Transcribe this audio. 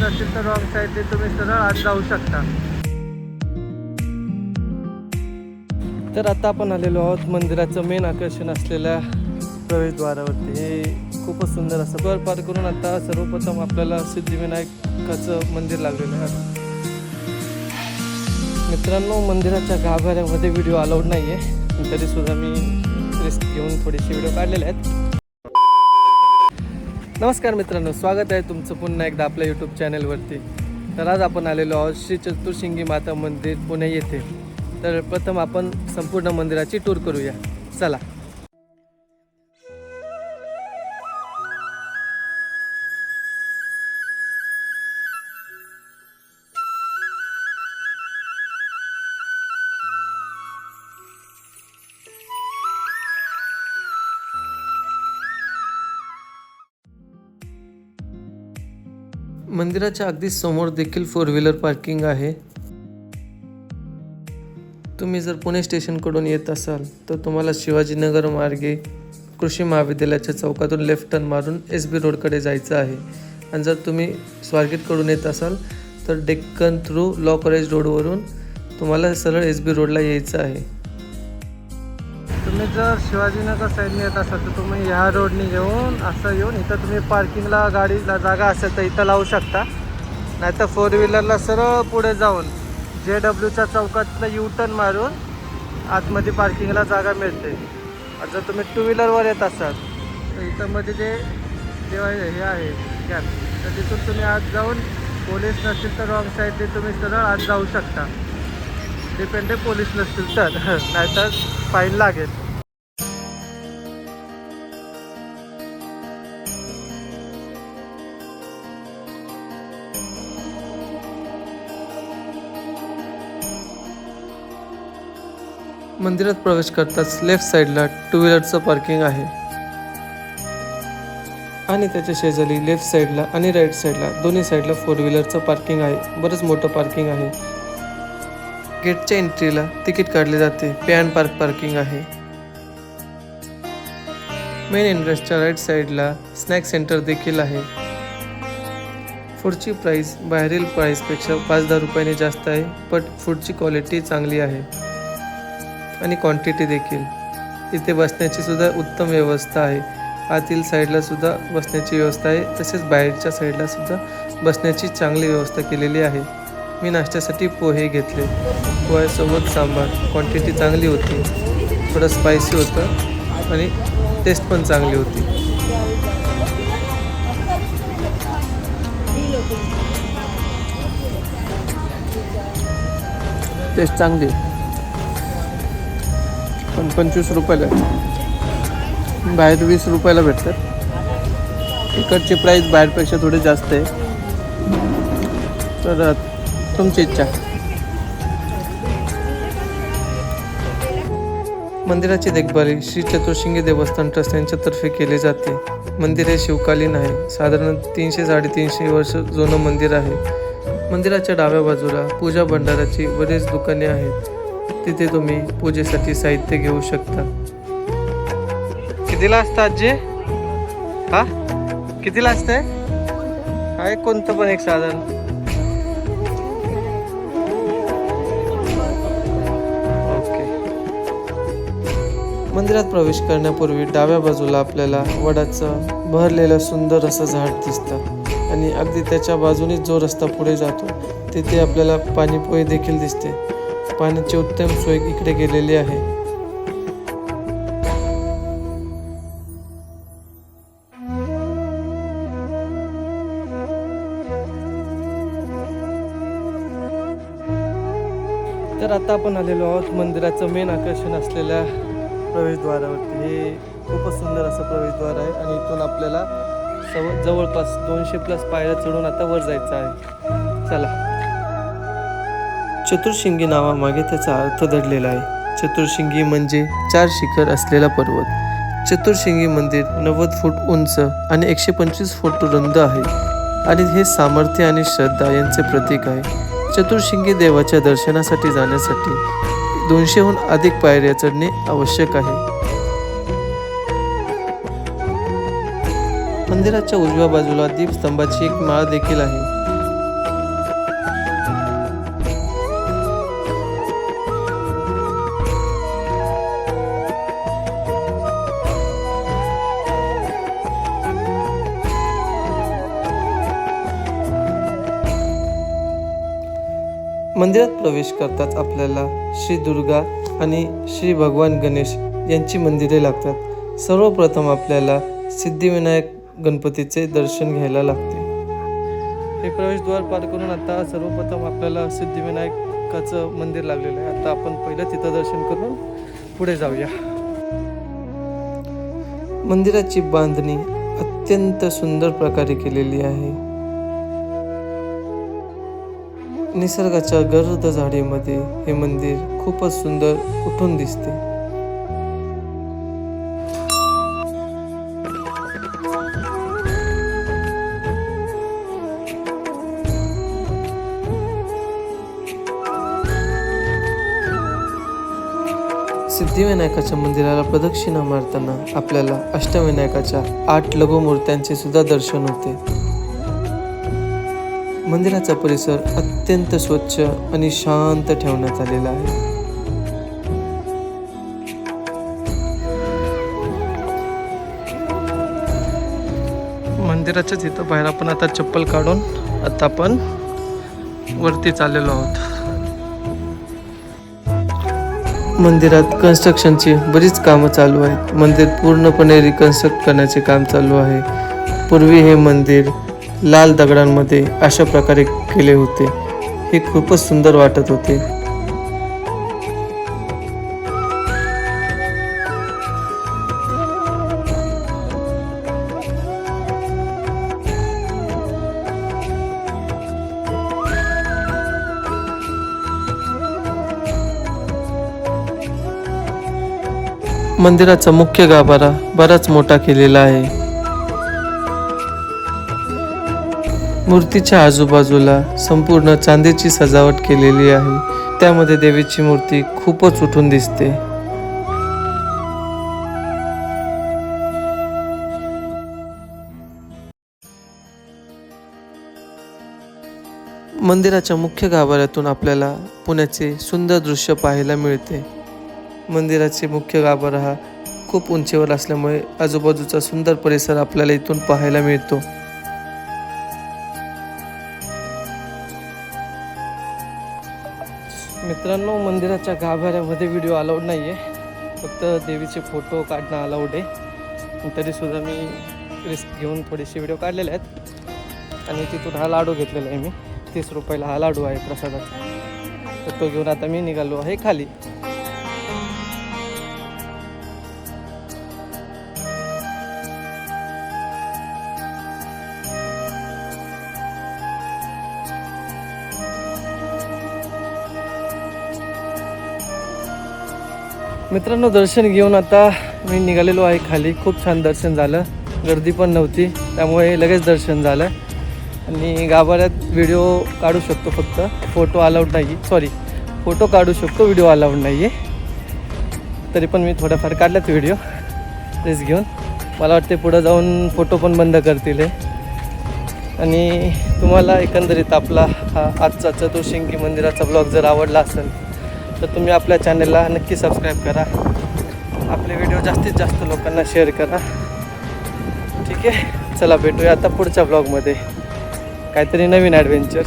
नसेल तर रॉंग साईडने तुम्ही सरळ आत जाऊ शकता. तर आता आपण आलेलो आहोत मंदिराचं मेन आकर्षण असलेल्या प्रवेशद्वारावरती हे खूपच सुंदर असं द्वार पार करून आता सर्वप्रथम आपल्याला सिद्धिविनायकाचं मंदिर लागलेलं आहे. मित्रांनो मंदिराच्या गाभाऱ्यामध्ये व्हिडिओ अलाउड नाही आहे तरी सुद्धा मी रिस्क घेऊन थोडेसे व्हिडिओ काढलेले आहेत. नमस्कार मित्रांनो स्वागत आहे तुमचं पुन्हा एकदा आपल्या यूट्यूब चॅनलवरती तर आज आपण आलेलो आहोत श्री चतुर्शिंगी माता मंदिर पुणे येथे. तर प्रथम आपण संपूर्ण मंदिराची टूर करूया. चला. मंदिराच्या अगदी समोर देखील फोर व्हीलर पार्किंग आहे. तुम्ही जर पुणे स्टेशनकडून येत असाल तर तुम्हाला शिवाजीनगर मार्गे कृषी महाविद्यालयाच्या चौकातून लेफ्ट टर्न मारून एस बी रोडकडे जायचं आहे. आणि जर तुम्ही स्वारगेटकडून येत असाल तर डेक्कन थ्रू लॉ कॉलेज रोडवरून तुम्हाला सरळ एस बी रोडला यायचं आहे. तुम्ही जर शिवाजीनगर साईडने येत असाल तर तुम्ही ह्या रोडने येऊन असं येऊन इथं तुम्ही पार्किंगला गाडीला जागा असेल तर इथं लावू शकता. नाहीतर फोर व्हीलरला सरळ पुढे जाऊन जे डब्ल्यूच्या चौकातलं यू टर्न मारून आतमध्ये पार्किंगला जागा मिळते. आणि जर तुम्ही टू व्हीलरवर येत असाल तर इथं मध्ये जे जेव्हा हे आहे कॅब तर तिथून तुम्ही आत जाऊन पोलीस नसतील तर रॉंग साईडने तुम्ही सरळ आत जाऊ शकता. डिपेंड आहे पोलीस नसतील तर. नाहीतर फाईन लागेल. मंदिरात प्रवेश करताच लेफ्ट साईडला टू व्हीलरचं पार्किंग आहे. आणि त्याच्या शेजारी लेफ्ट साईडला आणि राईट साईडला दोन्ही साईडला फोर व्हीलरचं पार्किंग आहे. बरंच मोठं पार्किंग आहे. गेटच्या एंट्रीला तिकीट काढले जाते. पे अँड पार्क पार्किंग आहे मेन एंट्रन्सच्या राईट साईडला स्नॅक सेंटर देखील आहे. फूडची प्राईस बाहेरील प्राईसपेक्षा पाच दहा रुपयाने जास्त आहे बट फूडची क्वालिटी चांगली आहे. आणि क्वांटिटी देखील. इथे बसण्याची सुद्धा उत्तम व्यवस्था आहे. आतील साईडला सुद्धा बसण्याची व्यवस्था आहे. तसेच बाहेरच्या साईडला सुद्धा बसण्याची चांगली व्यवस्था केलेली आहे. मी नाश्त्यासाठी पोहे घेतले. पोह्यासोबत सांबार. क्वांटिटी चांगली होती. थोडं स्पायसी होतं. आणि टेस्ट पण चांगली होती. टेस्ट चांगली. आहे. पण पंचवीस रुपयाला आहे. बाहेर वीस रुपयाला भेटतात. इकडची प्राईस बाहेरपेक्षा थोडी जास्त आहे. तर तुमची इच्छा. मंदिराची देखभाल श्री चतुर्शिंगी देवस्थान ट्रस्ट यांच्यातर्फे केली जाते. मंदिर हे शिवकालीन आहे. साधारण तीनशे साडेतीनशे वर्ष जुनं मंदिर आहे. मंदिराच्या डाव्या बाजूला पूजा भंडाराची बरीच दुकाने आहेत. तिथे तुम्ही पूजेसाठी साहित्य घेऊ शकता. कितीला असतं आजी? हा? कितीला असतंय? आहे कोणतं पण एक साधन. मंदिरात प्रवेश करण्यापूर्वी डाव्या बाजूला आपल्याला वडाचं भरलेलं सुंदर असं झाड दिसतं. आणि अगदी त्याच्या बाजूने जो रस्ता पुढे जातो तिथे आपल्याला पाणीपोई देखील दिसते. पाण्याची उत्तम सोय इकडे केलेली आहे. तर आता आपण आलेलो आहोत मंदिराचं मेन आकर्षण असलेल्या प्रवेशद्वारावरती. हे खूपच सुंदर असं प्रवेशद्वार आहे आणि इथून आपल्याला सव जवळपास दोनशे प्लस पायऱ्या चढून आता वर जायचं आहे. चला. चतुर्शिंगी नावामागे त्याचा अर्थ दडलेला आहे. चतुर्शिंगी म्हणजे चार शिखर असलेला पर्वत. चतुर्शिंगी मंदिर नव्वद फूट उंच आणि एकशे पंचवीस फूट रुंद आहे. आणि हे सामर्थ्य आणि श्रद्धा यांचे प्रतीक आहे. चतुर्शिंगी देवाच्या दर्शनासाठी जाण्यासाठी दोनशेहून अधिक पायऱ्या चढणे आवश्यक आहे. मंदिराच्या उजव्या बाजूला दीपस्तंभाची एक माळ देखील आहे. मंदिरात प्रवेश करताच आपल्याला. श्री दुर्गा आणि श्री भगवान गणेश यांची मंदिरे लागतात. सर्वप्रथम आपल्याला सिद्धिविनायक गणपतीचे दर्शन घ्यायला लागते. हे प्रवेशद्वार पार करून आता सर्वप्रथम आपल्याला सिद्धिविनायकाचं मंदिर लागलेलं आहे. आता आपण पहिलं तिथं दर्शन करून पुढे जाऊया. मंदिराची बांधणी अत्यंत सुंदर प्रकारे केलेली आहे. निसर्गाच्या गर्द झाडीमध्ये हे मंदिर खूपच सुंदर उठून दिसते. सिद्धिविनायकाच्या मंदिराला प्रदक्षिणा मारताना आपल्याला अष्टविनायकाच्या आठ लघुमूर्त्यांचे सुद्धा दर्शन होते. मंदिराचा परिसर अत्यंत स्वच्छ आणि शांत ठेवण्यात आलेला आहे. मंदिराच्याच इथं बाहेर आपण आता चप्पल काढून आता आपण वरती चाललेलो आहोत. मंदिरात कन्स्ट्रक्शनची बरीच कामं चालू आहेत. मंदिर पूर्णपणे रिकन्स्ट्रक्ट करण्याचे काम चालू आहे. पूर्वी हे मंदिर लाल दगडांमध्ये अशा प्रकारे केले होते. हे खूपच सुंदर वाटत होते. मंदिराचा मुख्य गाभारा बराच मोठा केलेला आहे. मूर्तीच्या आजूबाजूला संपूर्ण चांदीची सजावट केलेली आहे. त्यामध्ये देवीची मूर्ती खूपच उठून दिसते. मंदिराच्या मुख्य गाभाऱ्यातून आपल्याला पुण्याचे सुंदर दृश्य पाहायला मिळते. मंदिराचे मुख्य गाभारा हा खूप उंचीवर असल्यामुळे आजूबाजूचा सुंदर परिसर आपल्याला इथून पाहायला मिळतो. मित्रांनो मंदिराच्या गाभाऱ्यामध्ये व्हिडिओ अलाउड नाही आहे फक्त देवीचे फोटो काढणं अलाउड आहे. तरीसुद्धा मी रिस्क घेऊन थोडेसे व्हिडिओ काढलेले आहेत. आणि तिथून हा लाडू घेतलेला आहे मी. तीस रुपयाला हा लाडू आहे प्रसादाचा. तर तो घेऊन आता मी निघालो आहे खाली. मित्रांनो दर्शन घेऊन आता मी निघालेलो आहे खाली. खूप छान दर्शन झालं. गर्दी पण नव्हती त्यामुळे लगेच दर्शन झालं. आणि गाभाऱ्यात व्हिडिओ काढू शकतो फक्त. फोटो अलाउड नाही सॉरी फोटो काढू शकतो व्हिडिओ अलाउड नाही आहे तरी पण मी थोड्याफार काढल्यात व्हिडिओ तेच घेऊन. मला वाटते पुढं जाऊन फोटो पण बंद करतील आणि तुम्हाला एकंदरीत आपला हा आजचा चतुर्शिंगी मंदिराचा ब्लॉग जर आवडला असेल तर तुम्ही आपल्या चॅनलला नक्की सबस्क्राईब करा. आपले व्हिडिओ जास्तीत जास्त लोकांना शेअर करा. ठीक आहे? चला भेटूया आता पुढच्या ब्लॉगमध्ये काहीतरी नवीन ॲडव्हेंचर